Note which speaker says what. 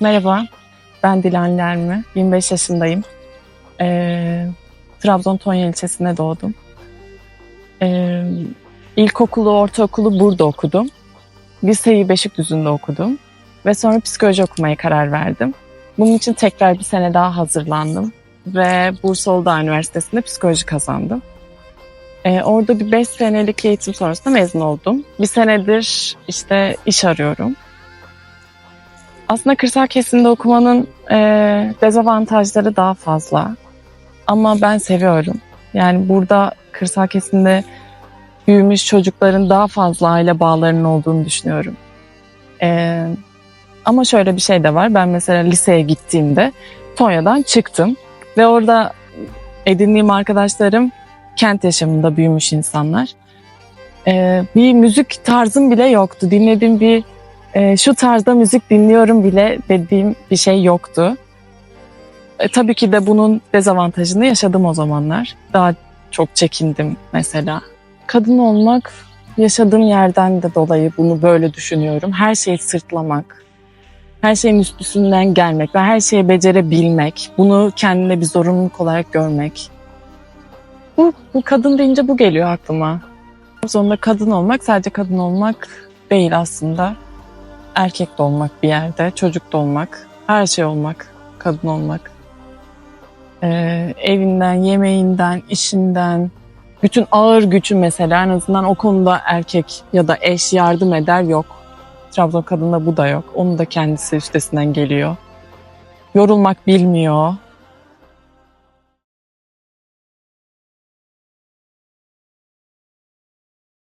Speaker 1: Merhaba, ben Dilan Lermi. 25 yaşındayım. Ee, Trabzon Tonya ilçesinde doğdum. Ee, ilkokulu, ortaokulu burada okudum. Liseyi Beşikdüzü'nde okudum. Ve sonra psikoloji okumaya karar verdim. Bunun için tekrar bir sene daha hazırlandım. Ve Bursa Uludağ Üniversitesi'nde psikoloji kazandım. Ee, orada bir 5 senelik eğitim sonrasında mezun oldum. Bir senedir işte iş arıyorum. Aslında kırsal kesimde okumanın e, dezavantajları daha fazla. Ama ben seviyorum. Yani burada kırsal kesimde büyümüş çocukların daha fazla aile bağlarının olduğunu düşünüyorum. E, ama şöyle bir şey de var. Ben mesela liseye gittiğimde Tonya'dan çıktım. Ve orada edindiğim arkadaşlarım kent yaşamında büyümüş insanlar. E, bir müzik tarzım bile yoktu. Dinlediğim bir e, şu tarzda müzik dinliyorum bile dediğim bir şey yoktu. E, tabii ki de bunun dezavantajını yaşadım o zamanlar. Daha çok çekindim mesela. Kadın olmak yaşadığım yerden de dolayı bunu böyle düşünüyorum. Her şeyi sırtlamak, her şeyin üstünden gelmek ve her şeyi becerebilmek, bunu kendine bir zorunluluk olarak görmek. Bu, bu kadın deyince bu geliyor aklıma. Sonunda kadın olmak sadece kadın olmak değil aslında erkek de olmak bir yerde, çocuk da olmak, her şey olmak, kadın olmak. Ee, evinden, yemeğinden, işinden, bütün ağır gücü mesela en azından o konuda erkek ya da eş yardım eder yok. Trabzon kadında bu da yok. Onun da kendisi üstesinden geliyor. Yorulmak bilmiyor.